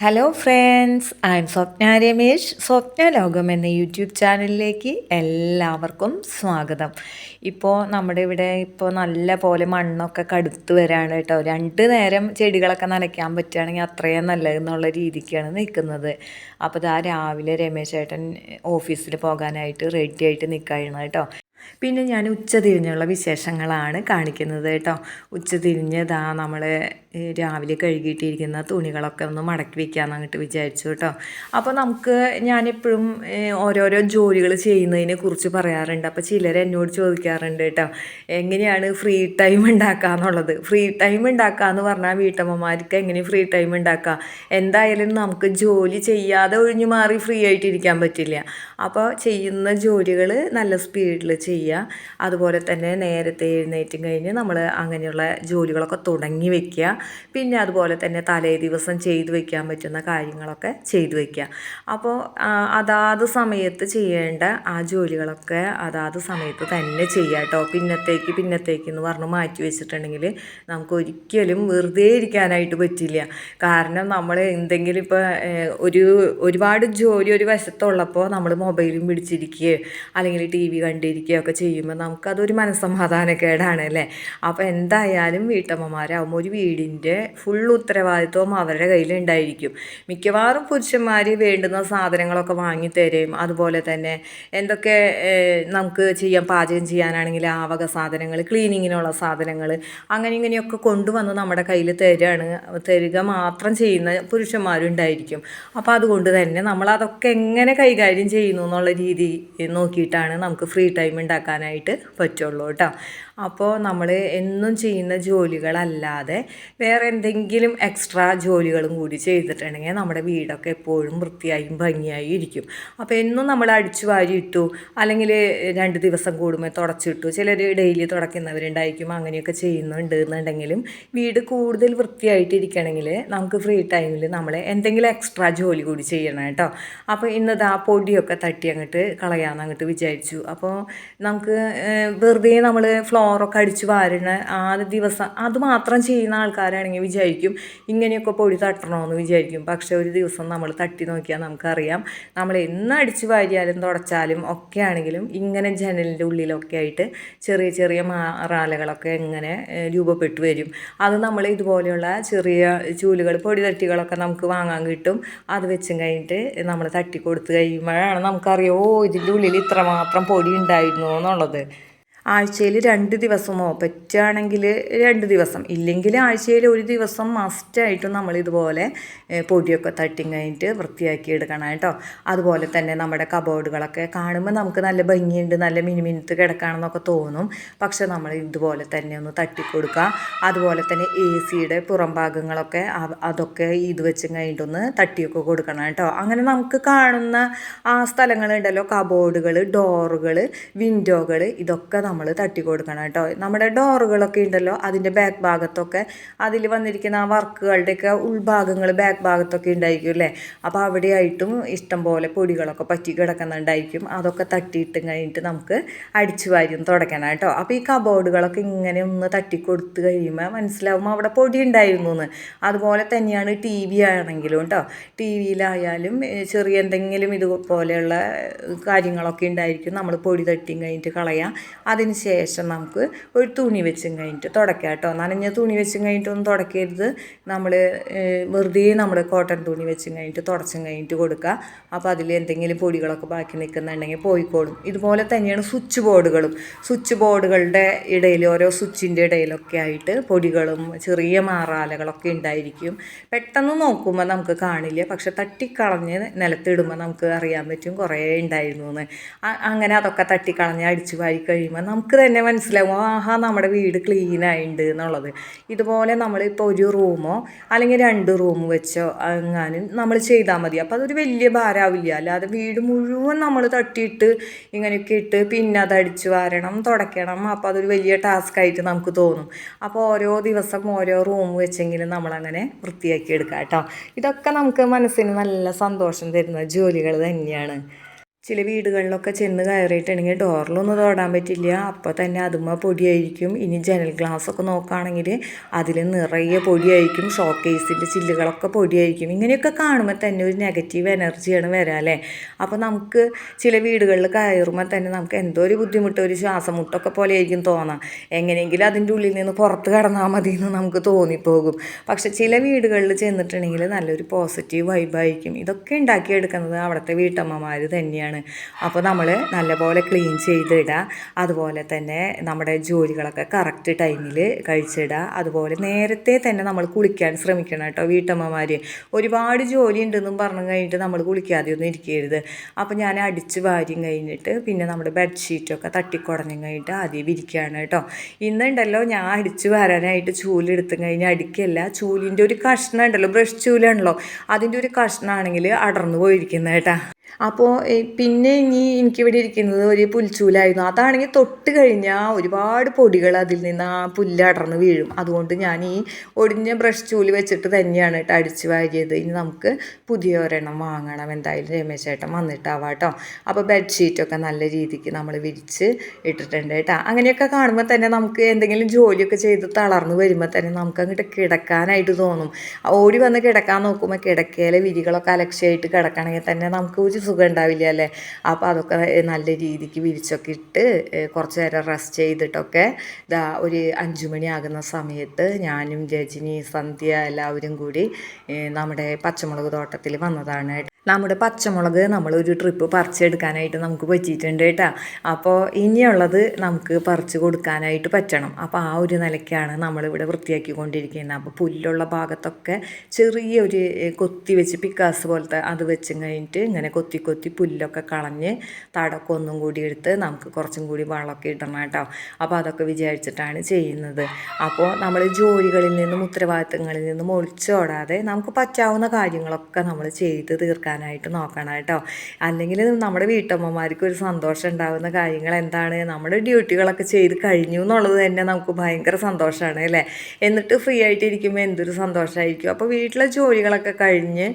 Hello friends I'm Swapna Ramesh Swapna Lokam എന്ന YouTube ചാനലിലേക്ക് എല്ലാവർക്കും സ്വാഗതം. ഇപ്പോൾ നമ്മുടെ ഇവിടെ ഇപ്പോൾ നല്ല പോലെ മണ്ണൊക്കെ കടുത്ത് വരാണ് കേട്ടോ. രണ്ട് നേരം ചെടികളൊക്കെ നനയ്ക്കാൻ പറ്റുകയാണെങ്കിൽ അത്രയും നല്ലതെന്നുള്ള രീതിക്കാണ് നിൽക്കുന്നത്. അപ്പോൾ ഇതാ രാവിലെ രമേശ് ചേട്ടൻ ഓഫീസിൽ പോകാനായിട്ട് റെഡി ആയിട്ട് നിൽക്കുകയാണ് കേട്ടോ. പിന്നെ ഞാൻ ഉച്ചതിരിഞ്ഞുള്ള വിശേഷങ്ങളാണ് കാണിക്കുന്നത് കേട്ടോ. ഉച്ച തിരിഞ്ഞ് ഇതാ നമ്മൾ രാവിലെ കഴുകിയിട്ടിരിക്കുന്ന തുണികളൊക്കെ ഒന്ന് മടക്കി വയ്ക്കാമെന്ന് അങ്ങോട്ട് വിചാരിച്ചു കേട്ടോ. അപ്പോൾ നമുക്ക് ഞാനെപ്പോഴും ഓരോരോ ജോലികൾ ചെയ്യുന്നതിനെ കുറിച്ച് പറയാറുണ്ട്. അപ്പോൾ ചിലർ എന്നോട് ചോദിക്കാറുണ്ട് കേട്ടോ എങ്ങനെയാണ് ഫ്രീ ടൈം ഉണ്ടാക്കുക എന്നുള്ളത് ഫ്രീ ടൈം ഉണ്ടാക്കുക എന്ന് പറഞ്ഞാൽ വീട്ടമ്മമാർക്ക് എങ്ങനെ ഫ്രീ ടൈം ഉണ്ടാക്കുക എന്തായാലും നമുക്ക് ജോലി ചെയ്യാതെ ഒഴിഞ്ഞു മാറി ഫ്രീ ആയിട്ടിരിക്കാൻ പറ്റില്ല. അപ്പോൾ ചെയ്യുന്ന ജോലികൾ നല്ല സ്പീഡിൽ ചെയ്യുക. അതുപോലെ തന്നെ നേരത്തെ എഴുന്നേറ്റും കഴിഞ്ഞ് നമ്മൾ അങ്ങനെയുള്ള ജോലികളൊക്കെ തുടങ്ങി വെക്കുക. പിന്നെ അതുപോലെ തന്നെ തലേ ദിവസം ചെയ്തു വെക്കാൻ പറ്റുന്ന കാര്യങ്ങളൊക്കെ ചെയ്തു വെക്കുക. അപ്പോൾ അതാത് സമയത്ത് ചെയ്യേണ്ട ആ ജോലികളൊക്കെ അതാത് സമയത്ത് തന്നെ ചെയ്യുക കേട്ടോ പിന്നത്തേക്ക് പിന്നത്തേക്ക് എന്ന് പറഞ്ഞ് മാറ്റി വെച്ചിട്ടുണ്ടെങ്കിൽ നമുക്ക് ഒരിക്കലും വെറുതെ ഇരിക്കാനായിട്ട് പറ്റില്ല. കാരണം നമ്മൾ എന്തെങ്കിലും ഇപ്പോൾ ഒരു ഒരുപാട് ജോലി ഒരു വശത്തുള്ളപ്പോൾ നമ്മൾ മൊബൈലും പിടിച്ചിരിക്കുകയോ അല്ലെങ്കിൽ ടി വി കണ്ടിരിക്കുകയോ ഒക്കെ ചെയ്യുമ്പോൾ നമുക്കതൊരു മനസ്സമാധാനക്കേടാണ് അല്ലേ? അപ്പോൾ എന്തായാലും വീട്ടമ്മമാരാകുമ്പോൾ ഒരു വീടിന്റെ ഫുൾ ഉത്തരവാദിത്വം അവരുടെ കയ്യിലുണ്ടായിരിക്കും മിക്കവാറും പുരുഷന്മാർ വേണ്ടുന്ന സാധനങ്ങളൊക്കെ വാങ്ങി തരും. അതുപോലെ തന്നെ എന്തൊക്കെ നമുക്ക് ചെയ്യാം പാചകം ചെയ്യാനാണെങ്കിൽ ആവക സാധനങ്ങൾ ക്ലീനിങ്ങിനുള്ള സാധനങ്ങൾ അങ്ങനെ ഇങ്ങനെയൊക്കെ കൊണ്ടുവന്ന് നമ്മുടെ കയ്യിൽ തരാണ്. തരിക മാത്രം ചെയ്യുന്ന പുരുഷന്മാരുണ്ടായിരിക്കും അപ്പോൾ അതുകൊണ്ട് തന്നെ നമ്മൾ അതൊക്കെ എങ്ങനെ കൈകാര്യം ചെയ്യുന്നു എന്നുള്ള രീതി നോക്കിയിട്ടാണ് നമുക്ക് ഫ്രീ ടൈം ഉണ്ടാക്കാനായിട്ട് പറ്റുള്ളൂ കേട്ടോ. അപ്പോൾ നമ്മൾ എന്നും ചെയ്യുന്ന ജോലികളല്ലാതെ വേറെ എന്തെങ്കിലും എക്സ്ട്രാ ജോലികളും കൂടി ചെയ്തിട്ടുണ്ടെങ്കിൽ നമ്മുടെ വീടൊക്കെ എപ്പോഴും വൃത്തിയായും ഭംഗിയായും ഇരിക്കും. അപ്പോൾ എന്നും നമ്മൾ അടിച്ചു വാരി ഇട്ടു അല്ലെങ്കിൽ രണ്ട് ദിവസം കൂടുമ്പോൾ തുടച്ചിട്ടു ചിലർ ഡെയിലി തുടക്കുന്നവരുണ്ടായിരിക്കും അങ്ങനെയൊക്കെ ചെയ്യുന്നുണ്ട് എന്നുണ്ടെങ്കിലും വീട് കൂടുതൽ വൃത്തിയായിട്ടിരിക്കണമെങ്കിൽ നമുക്ക് ഫ്രീ ടൈമിൽ നമ്മൾ എന്തെങ്കിലും എക്സ്ട്രാ ജോലി കൂടി ചെയ്യണം കേട്ടോ. അപ്പോൾ ഇന്നത് ആ പൊടിയൊക്കെ തട്ടി അങ്ങോട്ട് കളയാമെന്ന് അങ്ങോട്ട് വിചാരിച്ചു. അപ്പോൾ നമുക്ക് വെറുതെ നമ്മൾ ഫ്ലോറൊക്കെ അടിച്ച് വാരണ ആ ദിവസം അത് മാത്രം ചെയ്യുന്ന ആൾക്കാരാണെങ്കിൽ വിചാരിക്കും ഇങ്ങനെയൊക്കെ പൊടി തട്ടണമെന്ന് വിചാരിക്കും. പക്ഷെ ഒരു ദിവസം നമ്മൾ തട്ടി നോക്കിയാൽ നമുക്കറിയാം നമ്മൾ എന്ന് അടിച്ച് വാരിയാലും തുടച്ചാലും ഒക്കെ ആണെങ്കിലും ഇങ്ങനെ ജനലിന്റെ ഉള്ളിലൊക്കെ ആയിട്ട് ചെറിയ ചെറിയ മാറാലകളൊക്കെ എങ്ങനെ രൂപപ്പെട്ടു വരും. അത് നമ്മൾ ഇതുപോലെയുള്ള ചെറിയ ചൂലുകൾ പൊടി തട്ടികളൊക്കെ നമുക്ക് വാങ്ങാൻ കിട്ടും. അത് വെച്ചും കഴിഞ്ഞിട്ട് നമ്മൾ തട്ടി കൊടുത്ത് കഴിയുമ്പോഴാണ് നമുക്കറിയോ ഇതിന്റെ ഉള്ളിൽ ഇത്രമാത്രം പൊടി ഉണ്ടായിരുന്നു എന്നുള്ളത്. ആഴ്ചയിൽ രണ്ട് ദിവസമോ പറ്റുകയാണെങ്കിൽ രണ്ട് ദിവസം. ഇല്ലെങ്കിൽ ആഴ്ചയിൽ ഒരു ദിവസം മസ്റ്റായിട്ടും നമ്മൾ ഇതുപോലെ പൊടിയൊക്കെ തട്ടി കഴിഞ്ഞിട്ട് വൃത്തിയാക്കി എടുക്കണം കേട്ടോ. അതുപോലെ തന്നെ നമ്മുടെ കബോർഡുകളൊക്കെ കാണുമ്പോൾ നമുക്ക് നല്ല ഭംഗിയുണ്ട് നല്ല മിനിമിനിത്ത് കിടക്കുകയാണെന്നൊക്കെ തോന്നും. പക്ഷെ നമ്മൾ ഇതുപോലെ തന്നെ ഒന്ന് തട്ടിക്കൊടുക്കുക. അതുപോലെ തന്നെ എ സിയുടെ പുറം ഭാഗങ്ങളൊക്കെ അതൊക്കെ ഇത് വെച്ച് കഴിഞ്ഞിട്ടൊന്ന് തട്ടിയൊക്കെ കൊടുക്കണം കേട്ടോ. അങ്ങനെ നമുക്ക് കാണുന്ന ആ സ്ഥലങ്ങളുണ്ടല്ലോ. കബോർഡുകൾ ഡോറുകൾ വിൻഡോകൾ ഇതൊക്കെ നമ്മൾ നമ്മൾ തട്ടി കൊടുക്കണം കേട്ടോ. നമ്മുടെ ഡോറുകളൊക്കെ ഉണ്ടല്ലോ അതിന്റെ ബാക്ക് ഭാഗത്തൊക്കെ. അതിൽ വന്നിരിക്കുന്ന ആ വർക്കുകളുടെയൊക്കെ ഉൾഭാഗങ്ങൾ ബാക്ക് ഭാഗത്തൊക്കെ ഉണ്ടായിരിക്കും അല്ലേ? അപ്പോൾ അവിടെയായിട്ടും ഇഷ്ടം പോലെ പൊടികളൊക്കെ പറ്റി കിടക്കുന്നുണ്ടായിരിക്കും. അതൊക്കെ തട്ടിയിട്ട് കഴിഞ്ഞിട്ട് നമുക്ക് അടിച്ചു വാരിയും തുടയ്ക്കണം കേട്ടോ. അപ്പോൾ ഈ കബോർഡുകളൊക്കെ ഇങ്ങനെ ഒന്ന് തട്ടി കൊടുത്ത് കഴിയുമ്പോൾ മനസ്സിലാവും അവിടെ പൊടി ഉണ്ടായിരുന്നു എന്ന്. അതുപോലെ തന്നെയാണ് ടി വി ആണെങ്കിലും കേട്ടോ. ടി വിയിലായാലും ചെറിയ എന്തെങ്കിലും ഇതുപോലെയുള്ള കാര്യങ്ങളൊക്കെ ഉണ്ടായിരിക്കും. നമ്മൾ പൊടി തട്ടിയും കഴിഞ്ഞിട്ട് കളയാം. അതിന് ശേഷം നമുക്ക് ഒരു തുണി വെച്ചും കഴിഞ്ഞിട്ട് തുടക്കാം കേട്ടോ. നനഞ്ഞ തുണി വെച്ചും കഴിഞ്ഞിട്ടൊന്നും തുടക്കരുത് നമ്മൾ വെറുതെ നമ്മൾ കോട്ടൺ തുണി വെച്ചും കഴിഞ്ഞിട്ട് തുടച്ചും കഴിഞ്ഞിട്ട് കൊടുക്കുക. അപ്പോൾ അതിൽ എന്തെങ്കിലും പൊടികളൊക്കെ ബാക്കി നിൽക്കുന്നുണ്ടെങ്കിൽ പോയിക്കോളും. ഇതുപോലെ തന്നെയാണ് സ്വിച്ച് ബോർഡുകളും. സ്വിച്ച് ബോർഡുകളുടെ ഇടയിൽ ഓരോ സ്വിച്ചിന്റെ ഇടയിലൊക്കെ ആയിട്ട് പൊടികളും ചെറിയ മാറാലകളൊക്കെ ഉണ്ടായിരിക്കും. പെട്ടെന്ന് നോക്കുമ്പോൾ നമുക്ക് കാണില്ല. പക്ഷെ തട്ടിക്കളഞ്ഞ് നിലത്തിടുമ്പോൾ നമുക്ക് അറിയാൻ പറ്റും കുറേ ഉണ്ടായിരുന്നു എന്ന്. അങ്ങനെ അതൊക്കെ തട്ടിക്കളഞ്ഞ് അടിച്ചു വാരി കഴിയുമ്പോൾ നമുക്ക് തന്നെ മനസ്സിലാവും. ആഹാ നമ്മുടെ വീട് ക്ലീൻ ആയിട്ടുണ്ട് എന്നുള്ളത്. ഇതുപോലെ നമ്മളിപ്പോൾ ഒരു റൂമോ അല്ലെങ്കിൽ രണ്ട് റൂം വെച്ചോ അങ്ങനെ നമ്മൾ ചെയ്താൽ മതി. അപ്പോൾ അതൊരു വലിയ ഭാരമാവില്ല അല്ലാതെ വീട് മുഴുവൻ നമ്മൾ തട്ടിയിട്ട് ഇങ്ങനെയൊക്കെ ഇട്ട് പിന്നെ അത് അടിച്ചു വാരണം തുടയ്ക്കണം അപ്പോൾ അതൊരു വലിയ ടാസ്ക് ആയിട്ട് നമുക്ക് തോന്നും. അപ്പോൾ ഓരോ ദിവസം ഓരോ റൂം വെച്ചെങ്കിലും നമ്മളങ്ങനെ വൃത്തിയാക്കി എടുക്കാം കേട്ടോ. ഇതൊക്കെ നമുക്ക് മനസ്സിന് നല്ല സന്തോഷം തരുന്ന ജോലികൾ തന്നെയാണ്. ചില വീടുകളിലൊക്കെ ചെന്ന് കയറിയിട്ടുണ്ടെങ്കിൽ ഡോറിലൊന്നും തൊടാൻ പറ്റില്ല. അപ്പോൾ തന്നെ അതുമ്മ പൊടിയായിരിക്കും. ഇനി ജനൽ ഗ്ലാസ് ഒക്കെ നോക്കുകയാണെങ്കിൽ അതിൽ നിറയെ പൊടിയായിരിക്കും. ഷോക്കേസിന്റെ ചില്ലുകളൊക്കെ പൊടിയായിരിക്കും. ഇങ്ങനെയൊക്കെ കാണുമ്പോൾ തന്നെ ഒരു നെഗറ്റീവ് എനർജിയാണ് വരാം അല്ലേ? അപ്പോൾ നമുക്ക് ചില വീടുകളിൽ കയറുമ്പോൾ തന്നെ നമുക്ക് എന്തോ ഒരു ബുദ്ധിമുട്ട് ഒരു ശ്വാസമുട്ടൊക്കെ പോലെ ആയിരിക്കും തോന്നാം. എങ്ങനെയെങ്കിലും അതിന്റെ ഉള്ളിൽ നിന്ന് പുറത്ത് കടന്നാൽ മതി എന്ന് നമുക്ക് തോന്നിപ്പോകും. പക്ഷേ ചില വീടുകളിൽ ചെന്നിട്ടുണ്ടെങ്കിൽ നല്ലൊരു പോസിറ്റീവ് വൈബായിരിക്കും. ഇതൊക്കെ ഉണ്ടാക്കിയെടുക്കുന്നത് അവിടുത്തെ വീട്ടമ്മമാർ തന്നെയാണ്. അപ്പോൾ നമ്മൾ നല്ലപോലെ ക്ലീൻ ചെയ്തിടുക അതുപോലെ തന്നെ നമ്മുടെ ജോലികളൊക്കെ കറക്റ്റ് ടൈമിൽ കഴിച്ചിടുക അതുപോലെ നേരത്തെ തന്നെ നമ്മൾ കുളിക്കാൻ ശ്രമിക്കണം കേട്ടോ വീട്ടമ്മമാർ ഒരുപാട് ജോലി ഉണ്ടെന്നും പറഞ്ഞു കഴിഞ്ഞിട്ട് നമ്മൾ കുളിക്കാതെ ഒന്നും ഇരിക്കരുത്. അപ്പോൾ ഞാൻ അടിച്ച് വാരിയും കഴിഞ്ഞിട്ട് പിന്നെ നമ്മുടെ ബെഡ്ഷീറ്റൊക്കെ തട്ടിക്കുടഞ്ഞും കഴിഞ്ഞിട്ട് ആദ്യം വിരിക്കുകയാണ് കേട്ടോ. ഇന്നുണ്ടല്ലോ ഞാൻ അടിച്ച് വാരാനായിട്ട് ചൂലെടുത്തും കഴിഞ്ഞ് അടിക്കല്ല. ചൂലിന്റെ ഒരു കഷ്ണം ഉണ്ടല്ലോ ബ്രഷ് ചൂലാണല്ലോ. അതിന്റെ ഒരു കഷ്ണമാണെങ്കിൽ അടർന്നു പോയിരിക്കുന്നത് കേട്ടാ. അപ്പോൾ പിന്നെ ഇനി എനിക്കിവിടെ ഇരിക്കുന്നത് ഒരു പുൽച്ചൂലായിരുന്നു. അതാണെങ്കിൽ തൊട്ട് കഴിഞ്ഞാൽ ഒരുപാട് പൊടികൾ അതിൽ നിന്ന് ആ പുല്ല് അടർന്ന് വീഴും. അതുകൊണ്ട് ഞാൻ ഈ ഒടിഞ്ഞ ബ്രഷ് ചൂൽ വെച്ചിട്ട് തന്നെയാണ് കേട്ടോ അടിച്ച് വാരിയത്. ഇനി നമുക്ക് പുതിയ ഒരെണ്ണം വാങ്ങണം. എന്തായാലും രമേശ് ചേട്ടൻ വന്നിട്ടാവാം കേട്ടോ അപ്പോൾ ബെഡ്ഷീറ്റൊക്കെ നല്ല രീതിക്ക് നമ്മൾ വിരിച്ച് ഇട്ടിട്ടുണ്ട് കേട്ടോ അങ്ങനെയൊക്കെ കാണുമ്പോൾ തന്നെ നമുക്ക് എന്തെങ്കിലും ജോലിയൊക്കെ ചെയ്ത് തളർന്ന് വരുമ്പോൾ തന്നെ നമുക്ക് അങ്ങോട്ട് കിടക്കാനായിട്ട് തോന്നും. ഓടി വന്ന് കിടക്കാൻ നോക്കുമ്പോൾ കിടക്കയിലെ വിരികളൊക്കെ അലക്ഷ്യമായിട്ട് കിടക്കണമെങ്കിൽ തന്നെ നമുക്ക് ഒരു സുഖം ഉണ്ടാവില്ല അല്ലേ? അപ്പോൾ അതൊക്കെ നല്ല രീതിക്ക് വിരിച്ചൊക്കെ ഇട്ട് കുറച്ച് നേരം റെസ്റ്റ് ചെയ്തിട്ടൊക്കെ ഇതാ ഒരു അഞ്ചു മണിയാകുന്ന സമയത്ത് ഞാനും രജനി സന്ധ്യ എല്ലാവരും കൂടി നമ്മുടെ പച്ചമുളക് തോട്ടത്തിൽ വന്നതാണ്. നമ്മുടെ പച്ചമുളക് നമ്മളൊരു ട്രിപ്പ് പറിച്ചെടുക്കാനായിട്ട് നമുക്ക് പറ്റിയിട്ടുണ്ട് കേട്ടോ. അപ്പോൾ ഇനിയുള്ളത് നമുക്ക് പറിച്ച് കൊടുക്കാനായിട്ട് പറ്റണം. അപ്പോൾ ആ ഒരു നിലയ്ക്കാണ് നമ്മളിവിടെ വൃത്തിയാക്കിക്കൊണ്ടിരിക്കുന്നത്. അപ്പോൾ പുല്ലുള്ള ഭാഗത്തൊക്കെ ചെറിയൊരു കൊത്തി വെച്ച് പിക്കാസ് പോലത്തെ അത് വെച്ചും കഴിഞ്ഞിട്ട് ഇങ്ങനെ കൊത്തി കൊത്തി പുല്ലൊക്കെ കളഞ്ഞ് തടക്കം ഒന്നും കൂടി എടുത്ത് നമുക്ക് കുറച്ചും കൂടി വളമൊക്കെ ഇടണം കേട്ടോ. അപ്പോൾ അതൊക്കെ വിചാരിച്ചിട്ടാണ് ചെയ്യുന്നത്. അപ്പോൾ നമ്മൾ ജോലികളിൽ നിന്നും ഉത്തരവാദിത്തങ്ങളിൽ നിന്നും ഒളിച്ചോടാതെ നമുക്ക് പറ്റാവുന്ന കാര്യങ്ങളൊക്കെ നമ്മൾ ചെയ്ത് തീർക്കാൻ ചെയ്യാനായിട്ട് നോക്കണം കേട്ടോ. അല്ലെങ്കിൽ നമ്മുടെ വീട്ടമ്മമാർക്ക് ഒരു സന്തോഷം ഉണ്ടാകുന്ന കാര്യങ്ങൾ എന്താണ്? നമ്മുടെ ഡ്യൂട്ടികളൊക്കെ ചെയ്ത് കഴിഞ്ഞു എന്നുള്ളത് തന്നെ നമുക്ക് ഭയങ്കര സന്തോഷമാണ് അല്ലേ? എന്നിട്ട് ഫ്രീ ആയിട്ട് ഇരിക്കുമ്പോൾ എന്തൊരു സന്തോഷമായിരിക്കും അപ്പോൾ വീട്ടിലെ ജോലികളൊക്കെ കഴിഞ്ഞ്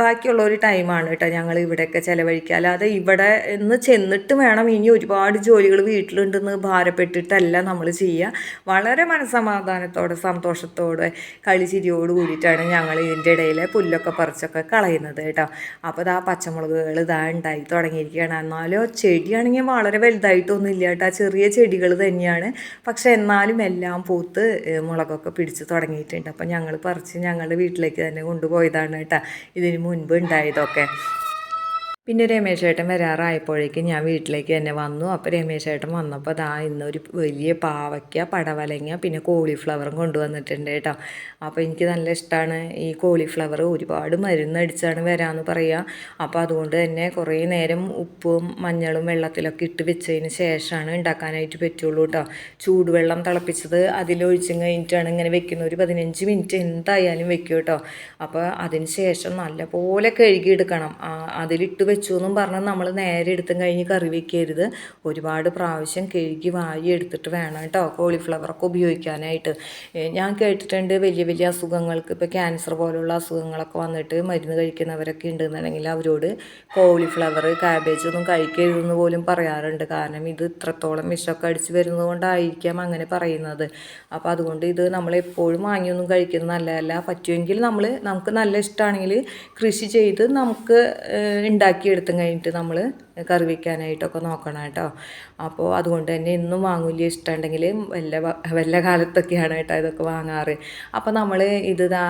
ബാക്കിയുള്ള ഒരു ടൈമാണ് കേട്ടോ ഞങ്ങൾ ഇവിടെയൊക്കെ ചിലവഴിക്കുക. അല്ലാതെ ഇവിടെ നിന്ന് ചെന്നിട്ട് വേണം ഇനി ഒരുപാട് ജോലികൾ വീട്ടിലുണ്ടെന്ന് ഭാരപ്പെട്ടിട്ടല്ല നമ്മൾ ചെയ്യുക വളരെ മനസ്സമാധാനത്തോടെ സന്തോഷത്തോടെ കളിച്ചിരിയോട് കൂടിയിട്ടാണ് ഞങ്ങൾ ഇതിന്റെ ഇടയിൽ പുല്ലൊക്കെ പറിച്ചൊക്കെ കളയുന്നത് കേട്ടോ. അപ്പോൾ ആ പച്ചമുളകുകൾ ഇതാ ഉണ്ടായി തുടങ്ങിയിരിക്കുകയാണ്. എന്നാലും ചെടിയാണെങ്കിൽ വളരെ വലുതായിട്ടൊന്നും ഇല്ല കേട്ടോ. ചെറിയ ചെടികൾ തന്നെയാണ്. പക്ഷെ എന്നാലും എല്ലാം പൂത്ത് മുളകൊക്കെ പിടിച്ച് തുടങ്ങിയിട്ടുണ്ട്. അപ്പം ഞങ്ങൾ പറിച്ച് ഞങ്ങളുടെ വീട്ടിലേക്ക് തന്നെ കൊണ്ടുപോയതാണ് കേട്ടോ. ഇതിന് മുൻപ് ഉണ്ടായതൊക്കെ. പിന്നെ രമേശേട്ടൻ വരാറായപ്പോഴേക്കും ഞാൻ വീട്ടിലേക്ക് തന്നെ വന്നു. അപ്പോൾ രമേശേട്ടൻ വന്നപ്പോൾ അതാ ഇന്നൊരു വലിയ പാവയ്ക്ക പടവലങ്ങ പിന്നെ കോളിഫ്ലവറും കൊണ്ടുവന്നിട്ടുണ്ട് കേട്ടോ. അപ്പോൾ എനിക്ക് നല്ല ഇഷ്ടമാണ് ഈ കോളിഫ്ലവർ ഒരുപാട് മരുന്നടിച്ചാണ് വരാമെന്ന് പറയുക അപ്പോൾ അതുകൊണ്ട് തന്നെ കുറേ നേരം ഉപ്പും മഞ്ഞളും വെള്ളത്തിലൊക്കെ ഇട്ട് വെച്ചതിന് ശേഷമാണ് ഉണ്ടാക്കാനായിട്ട് പറ്റുള്ളൂ കേട്ടോ. ചൂടുവെള്ളം തിളപ്പിച്ചത് അതിലൊഴിച്ചും കഴിഞ്ഞിട്ടാണ് ഇങ്ങനെ വെക്കുന്നത്. ഒരു പതിനഞ്ച് മിനിറ്റ് എന്തായാലും വെക്കും കേട്ടോ. അപ്പോൾ അതിന് ശേഷം നല്ലപോലെ കഴുകിയെടുക്കണം. അതിലിട്ട് വെച്ചു എന്നും പറഞ്ഞ് നമ്മൾ നേരെ എടുത്തും കഴിഞ്ഞ് കറി വെക്കരുത്. ഒരുപാട് പ്രാവശ്യം കഴുകി വാരി എടുത്തിട്ട് വേണം കേട്ടോ കോളിഫ്ലവറൊക്കെ ഉപയോഗിക്കാനായിട്ട്. ഞാൻ കേട്ടിട്ടുണ്ട് വലിയ വലിയ അസുഖങ്ങൾക്ക് ഇപ്പോൾ ക്യാൻസർ പോലുള്ള അസുഖങ്ങളൊക്കെ വന്നിട്ട് മരുന്ന് കഴിക്കുന്നവരൊക്കെ ഉണ്ടെന്നുണ്ടെങ്കിൽ അവരോട് കോളിഫ്ലവർ കാബേജ് ഒന്നും കഴിക്കരുതെന്ന് പോലും പറയാറുണ്ട്. കാരണം ഇത് ഇത്രത്തോളം വിഷമൊക്കെ അടിച്ച് വരുന്നത് കൊണ്ടായിരിക്കാം അങ്ങനെ പറയുന്നത്. അപ്പോൾ അതുകൊണ്ട് ഇത് നമ്മൾ എപ്പോഴും വാങ്ങിയൊന്നും കഴിക്കുന്നത് നല്ലതല്ല. പറ്റുമെങ്കിൽ നമ്മൾ നമുക്ക് നല്ല ഇഷ്ടമാണെങ്കിൽ കൃഷി ചെയ്ത് നമുക്ക് ഉണ്ടാക്കി എടുത്തും കഴിഞ്ഞിട്ട് നമ്മൾ കറി വയ്ക്കാനായിട്ടൊക്കെ നോക്കണം കേട്ടോ. അപ്പോൾ അതുകൊണ്ട് തന്നെ ഇന്നും വാങ്ങൂല ഇഷ്ടമുണ്ടെങ്കിൽ വല്ല വല്ല കാലത്തൊക്കെയാണ് കേട്ടോ ഇതൊക്കെ വാങ്ങാറ്. അപ്പോൾ നമ്മൾ ഇത് ദാ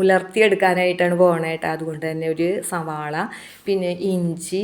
ഉലർത്തിയെടുക്കാനായിട്ടാണ് പോകണത് കേട്ടോ. അതുകൊണ്ട് തന്നെ ഒരു സവാള പിന്നെ ഇഞ്ചി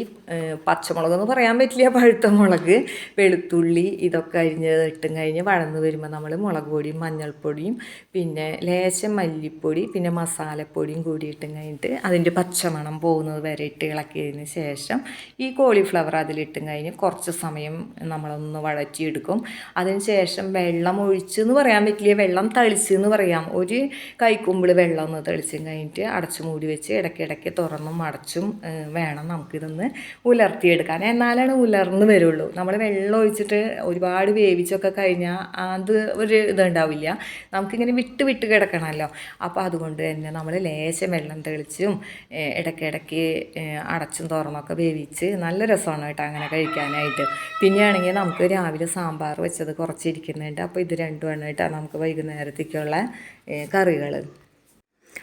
പച്ചമുളക് എന്ന് പറയാൻ പറ്റില്ല. പഴുത്ത മുളക് വെളുത്തുള്ളി ഇതൊക്കെ അരിഞ്ഞ് ഇട്ടും കഴിഞ്ഞ് വളർന്ന് വരുമ്പോൾ നമ്മൾ മുളക് പൊടിയും മഞ്ഞൾപ്പൊടിയും പിന്നെ ലേശം മല്ലിപ്പൊടി പിന്നെ മസാലപ്പൊടിയും കൂടി ഇട്ടും കഴിഞ്ഞിട്ട് അതിന്റെ പച്ചമണം പോകുന്നത് വരെ ഇട്ട് ഇളക്കിയതിന് ശേഷം ഈ കോളിഫ്ലവർ അതിലിട്ടും കഴിഞ്ഞ് കുറച്ച് സമയം നമ്മളൊന്ന് വഴറ്റിയെടുക്കും. അതിന് ശേഷം വെള്ളം ഒഴിച്ചെന്ന് പറയാൻ പറ്റില്ല. വെള്ളം തളിച്ച് എന്ന് പറയാം. ഒരു കൈക്കുമ്പിൾ വെള്ളം ഒന്ന് തളിച്ചും കഴിഞ്ഞിട്ട് അടച്ചു മൂടി വെച്ച് ഇടയ്ക്കിടയ്ക്ക് തുറന്നും അടച്ചും വേണം നമുക്കിതൊന്ന് ഉലർത്തിയെടുക്കാൻ. എന്നാലാണ് ഉലർന്ന് വരുള്ളൂ. നമ്മൾ വെള്ളം ഒഴിച്ചിട്ട് ഒരുപാട് വേവിച്ചൊക്കെ കഴിഞ്ഞാൽ അത് ഒരു ഇതുണ്ടാവില്ല. നമുക്കിങ്ങനെ വിട്ട് വിട്ട് കിടക്കണമല്ലോ. അപ്പോൾ അതുകൊണ്ട് തന്നെ നമ്മൾ ലേശം വെള്ളം തെളിച്ചും ഇടയ്ക്കിടയ്ക്ക് അടച്ചും തുറന്നൊക്കെ വേവിച്ച് നല്ല രസമാണ് കേട്ടോ അങ്ങനെ കഴിക്കാനായിട്ട്. പിന്നെയാണെങ്കിൽ നമുക്ക് രാവിലെ സാമ്പാർ വെച്ചത് കുറച്ചിരിക്കുന്നുണ്ട്. അപ്പോൾ ഇത് രണ്ടുമാണ് കേട്ടോ നമുക്ക് വൈകുന്നേരത്തേക്കുള്ള കറികൾ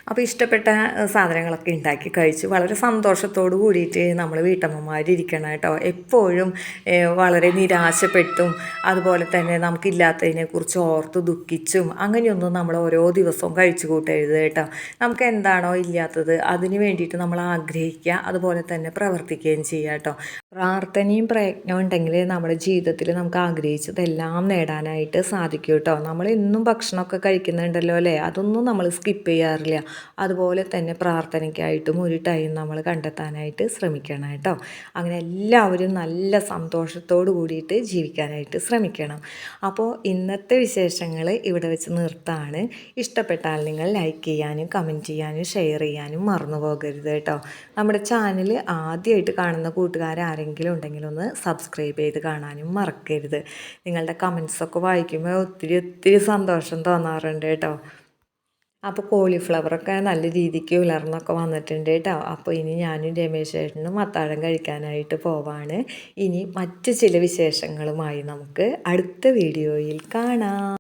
അപ്പോൾ ഇഷ്ടപ്പെട്ട സാധനങ്ങളൊക്കെ ഉണ്ടാക്കി കഴിച്ച്. വളരെ സന്തോഷത്തോട് കൂടിയിട്ട് നമ്മൾ വീട്ടമ്മമാരിരിക്കണം കേട്ടോ. എപ്പോഴും വളരെ നിരാശപ്പെട്ടും അതുപോലെ തന്നെ നമുക്കില്ലാത്തതിനെക്കുറിച്ച് ഓർത്ത് ദുഃഖിച്ചും അങ്ങനെയൊന്നും നമ്മൾ ഓരോ ദിവസവും കഴിച്ചു കൂട്ടരുത് കേട്ടോ. നമുക്ക് എന്താണോ ഇല്ലാത്തത് അതിന് വേണ്ടിയിട്ട് നമ്മൾ ആഗ്രഹിക്കുക അതുപോലെ തന്നെ പ്രവർത്തിക്കുകയും ചെയ്യുക കേട്ടോ. പ്രാർത്ഥനയും പ്രയത്നവും ഉണ്ടെങ്കിൽ നമ്മുടെ ജീവിതത്തിൽ നമുക്ക് ആഗ്രഹിച്ചതെല്ലാം നേടാനായിട്ട് സാധിക്കും കേട്ടോ. നമ്മൾ എന്നും ഭക്ഷണമൊക്കെ കഴിക്കുന്നുണ്ടല്ലോ അല്ലേ? അതൊന്നും നമ്മൾ സ്കിപ്പ് ചെയ്യാറില്ല. അതുപോലെ തന്നെ പ്രാർത്ഥനയ്ക്കായിട്ടും ഒരു ടൈം നമ്മൾ കണ്ടെത്താനായിട്ട് ശ്രമിക്കണം കേട്ടോ. അങ്ങനെ എല്ലാവരും നല്ല സന്തോഷത്തോടു കൂടിയിട്ട് ജീവിക്കാനായിട്ട് ശ്രമിക്കണം. അപ്പോൾ ഇന്നത്തെ വിശേഷങ്ങൾ ഇവിടെ വെച്ച് നിർത്താണ്. ഇഷ്ടപ്പെട്ടാൽ നിങ്ങൾ ലൈക്ക് ചെയ്യാനും കമന്റ് ചെയ്യാനും ഷെയർ ചെയ്യാനും മറന്നു പോകരുത് കേട്ടോ. നമ്മുടെ ചാനൽ ആദ്യമായിട്ട് കാണുന്ന കൂട്ടുകാർ ആരെങ്കിലും ഉണ്ടെങ്കിൽ ഒന്ന് സബ്സ്ക്രൈബ് ചെയ്ത് കാണാനും മറക്കരുത്. നിങ്ങളുടെ കമൻസൊക്കെ വായിക്കുമ്പോൾ ഒത്തിരി ഒത്തിരി സന്തോഷം തോന്നാറുണ്ട് കേട്ടോ. അപ്പോൾ കോളിഫ്ലവറൊക്കെ നല്ല രീതിക്ക് ഉലർന്നൊക്കെ വന്നിട്ടുണ്ട് കേട്ടോ. അപ്പോൾ ഇനി ഞാനും രമേശ് ചേട്ടനും അത്താഴം കഴിക്കാനായിട്ട് പോവാണ്. ഇനി മറ്റ് ചില വിശേഷങ്ങളുമായി നമുക്ക് അടുത്ത വീഡിയോയിൽ കാണാം.